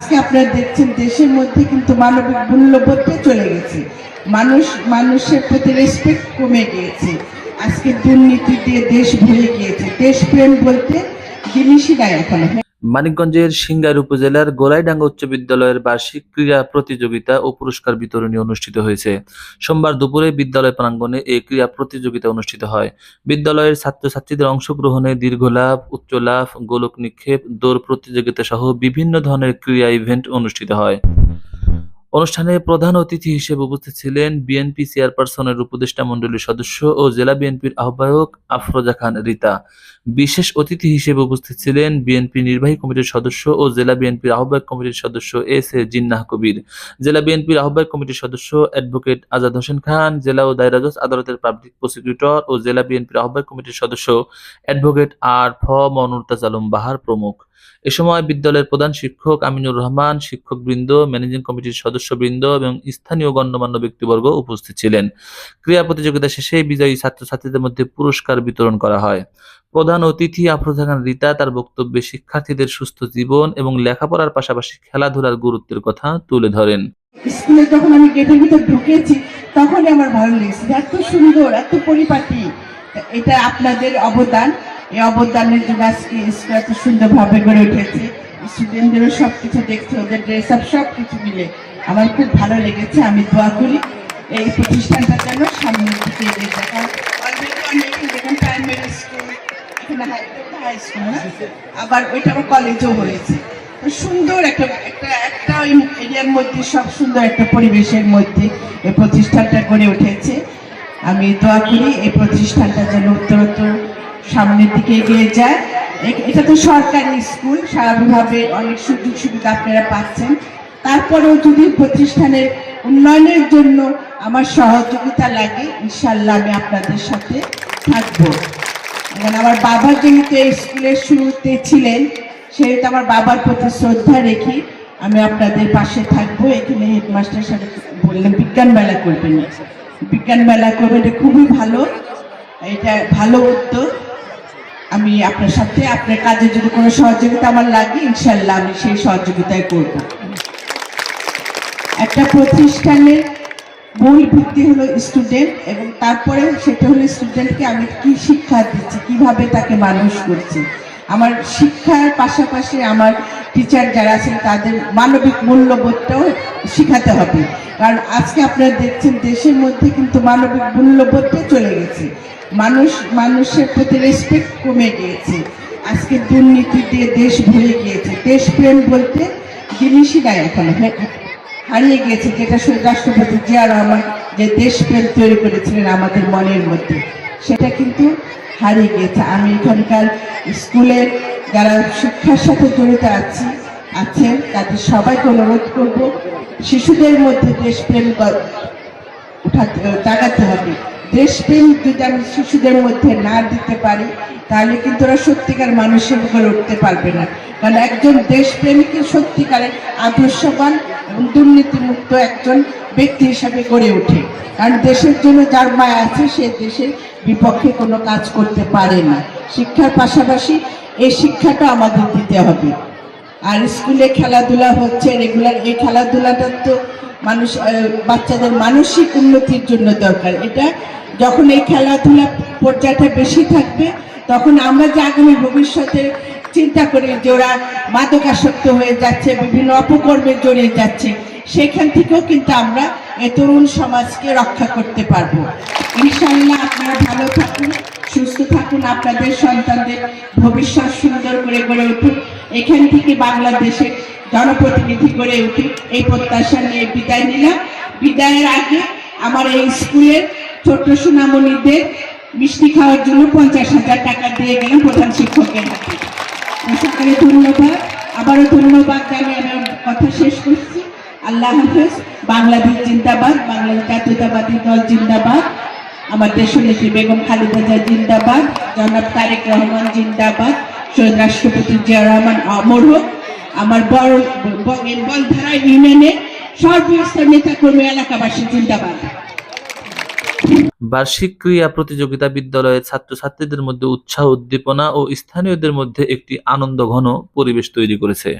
আজকে আপনারা দেখছেন দেশের মধ্যে কিন্তু মানবিক মূল্যবোধটা চলে গেছে। মানুষ, মানুষের প্রতি রেসপেক্ট কমে গিয়েছে। আজকে দুর্নীতি দিয়ে দেশ ভুলে গিয়েছে। দেশপ্রেম বলতে জিনিসই নাই এখন। মানিকগঞ্জের সিঙ্গাইর উপজেলার গোলাইডাঙ্গা উচ্চ বিদ্যালয়ের বার্ষিক ক্রীড়া প্রতিযোগিতা ও পুরস্কার বিতরণী অনুষ্ঠিত হয়েছে। সোমবার দুপুরে বিদ্যালয় প্রাঙ্গণে এই ক্রীড়া প্রতিযোগিতা অনুষ্ঠিত হয়। বিদ্যালয়ের ছাত্রছাত্রীদের অংশগ্রহণে দীর্ঘ লাভ, উচ্চ লাভ, গোলক নিক্ষেপ, দৌড় প্রতিযোগিতা সহ বিভিন্ন ধরনের ক্রীড়া ইভেন্ট অনুষ্ঠিত হয়। অনুষ্ঠানে প্রধান অতিথি হিসেবে উপস্থিত ছিলেন বিএনপি চেয়ারপারসনের উপদেষ্টা মণ্ডলীর সদস্য ও জেলা বিএনপির আহ্বায়ক আফরোজা খান রীতা। বিশেষ অতিথি হিসেবে উপস্থিত ছিলেন বিএনপি নির্বাহী কমিটির সদস্য ও জেলা বিএনপির আহ্বায়ক কমিটির সদস্য এস এ জিন্নাহ কবির। জেলা বিএনপির আহ্বায়ক কমিটির সদস্য অ্যাডভোকেট আজাদ হোসেন খান, জেলা ও দায়রা জজ আদালতের পাবলিক প্রসিকিউটর ও জেলা বিএনপির আহ্বায়ক কমিটির সদস্য অ্যাডভোকেট আর ফ মনুরতাজ আলম বাহার প্রমুখ। এ সময় বিদ্যালয়ের প্রধান শিক্ষক আমিনুর রহমান, শিক্ষকবৃন্দ, ম্যানেজিং কমিটির সদস্যবৃন্দ এবং স্থানীয় গণ্যমান্য ব্যক্তিবর্গ উপস্থিত ছিলেন। ক্রীড়া প্রতিযোগিতা শেষে বিজয়ী ছাত্রছাত্রীদের মধ্যে পুরস্কার বিতরণ করা হয়। প্রধান অতিথি আফরোজা খান রীতা তার বক্তব্যে শিক্ষার্থীদের সুস্থ জীবন এবং লেখাপড়ার পাশাপাশি খেলাধুলার গুরুত্বের কথা তুলে ধরেন। স্কুলে যখন আমি গেটের ভিতর ঢুকেছি, তখনই আমার ভালো লেগেছে এত সুন্দর, এত পরিপাটি। এটা আপনাদের অবদান। এই অবদানের জন্য আজকে স্কুল এত সুন্দরভাবে গড়ে উঠেছে। স্টুডেন্টদেরও সব কিছু দেখছে, ওদের ড্রেস আপ সব কিছু মিলে। আমার খুব ভালো লেগেছে, আমি দোয়া করি এই প্রতিষ্ঠানটা যেন সামনের দিকে স্কুল হাই স্কুল না আবার ওইটা আবার কলেজও হয়েছে। সুন্দর একটা একটা একটা এরিয়ার মধ্যে, সব সুন্দর একটা পরিবেশের মধ্যে এই প্রতিষ্ঠানটা গড়ে উঠেছে। আমি দোয়া করি এই প্রতিষ্ঠানটা যেন উত্তরোত্তর সামনের দিকে এগিয়ে যায়। এটা তো সরকারি স্কুল স্বাভাবিকভাবে অনেক সুযোগ সুবিধা আপনারা পাচ্ছেন। তারপরেও যদি প্রতিষ্ঠানের উন্নয়নের জন্য আমার সহযোগিতা লাগে, ইনশাল্লাহ আমি আপনাদের সাথে থাকব। এখন আমার বাবা যেহেতু এই স্কুলের শুরুতে ছিলেন, সেহেতু আমার বাবার প্রতি শ্রদ্ধা রেখে আমি আপনাদের পাশে থাকব। এখানে হেডমাস্টার সাথে বললেন, বিজ্ঞান মেলা করবেন। বিজ্ঞান মেলা করবে এটা খুবই ভালো। এটা ভালো উদ্যোগ। আমি আপনার সাথে আপনার কাজে যদি কোনো সহযোগিতা আমার লাগে, ইনশাল্লাহ আমি সেই সহযোগিতায় করব। একটা প্রতিষ্ঠানের মূল ভিত্তি হলো স্টুডেন্ট এবং তারপরে সেটা হলো স্টুডেন্টকে আমি কি শিক্ষা দিচ্ছি, কীভাবে তাকে মানুষ করছি। আমার শিক্ষার পাশাপাশি আমার টিচার যারা আছেন তাদের মানবিক মূল্যবোধটাও শেখাতে হবে। কারণ আজকে আপনারা দেখছেন দেশের মধ্যে কিন্তু মানবিক মূল্যবোধটা চলে গেছে। মানুষ মানুষের প্রতি রেসপেক্ট কমে গিয়েছে। আজকে দুর্নীতি দিয়ে দেশ ভরে গিয়েছে। দেশপ্রেম বলতে জিনিসই নাই এখন। হ্যাঁ, হারিয়ে গিয়েছে যেটা রাষ্ট্রপতি জিয়া রহমান যে দেশপ্রেম তৈরি করেছিলেন আমাদের মনের মধ্যে। সেটা কিন্তু হারিয়ে গিয়েছে। আমি এখানকার স্কুলের যারা শিক্ষার সাথে জড়িত আছি, আছেন, তাদের সবাইকে অনুরোধ করব, শিশুদের মধ্যে দেশপ্রেম জাগাতে হবে। দেশপ্রেম যদি আমি শিশুদের মধ্যে না দিতে পারি তাহলে কিন্তু ওরা সত্যিকার মানুষের উপর উঠতে পারবে না। কারণ একজন দেশপ্রেমিকের সত্যিকারের আদর্শবান এবং দুর্নীতিমুক্ত একজন ব্যক্তি হিসাবে গড়ে ওঠে। কারণ দেশের জন্য যার মায়া আছে, সে দেশের বিপক্ষে কোনো কাজ করতে পারে না। শিক্ষার পাশাপাশি এই শিক্ষাটা আমাদের দিতে হবে। আর স্কুলে খেলাধুলা হচ্ছে রেগুলার এই খেলাধুলাটা তো মানুষ বাচ্চাদের মানসিক উন্নতির জন্য দরকার। এটা যখন এই খেলাধুলা পর্যায়টা বেশি থাকবে তখন আমরা যে আগামী ভবিষ্যতে চিন্তা করি যে ওরা মাদকাসক্ত হয়ে যাচ্ছে, বিভিন্ন অপকর্মে জড়িয়ে যাচ্ছে, সেখান থেকেও কিন্তু আমরা এ তরুণ সমাজকে রক্ষা করতে পারব। ইনশাল্লাহ আপনারা ভালো থাকুন, সুস্থ থাকুন, আপনাদের সন্তানদের ভবিষ্যৎ সুন্দর করে গড়ে উঠুন এখান থেকে বাংলাদেশের জনপ্রতিনিধি গড়ে উঠুক, এই প্রত্যাশা নিয়ে বিদায় নিলাম। বিদায়ের আগে আমার এই স্কুলের ছোট্ট সুনামণিদের মিষ্টি খাওয়ার জন্য পঞ্চাশ হাজার টাকা দিয়ে গেলাম প্রধান শিক্ষকের হাতে। সকলে ধন্যবাদ। আবারও ধন্যবাদ জানিয়ে আমি কথা শেষ করছি। আল্লাহ হাফেজ। বাংলাদেশ জিন্দাবাদ। বাংলাদেশ জাতীয়তাবাদী দল জিন্দাবাদ। আমার দেশনেত্রী বেগম খালেদা জিয়া জিন্দাবাদ। জনাব তারেক রহমান জিন্দাবাদ। শহীদ রাষ্ট্রপতি জিয়া রহমান অমর হোক। আমার বড় বলধারা ইউনিয়নের সর্বস্তর নেতাকর্মী এলাকাবাসী জিন্দাবাদ। বার্ষিক ক্রীড়া প্রতিযোগিতা বিদ্যালয়ের ছাত্রছাত্রীদের মধ্যে উৎসাহ, উদ্দীপনা ও স্থানীয়দের মধ্যে একটি আনন্দঘন পরিবেশ তৈরি করেছে।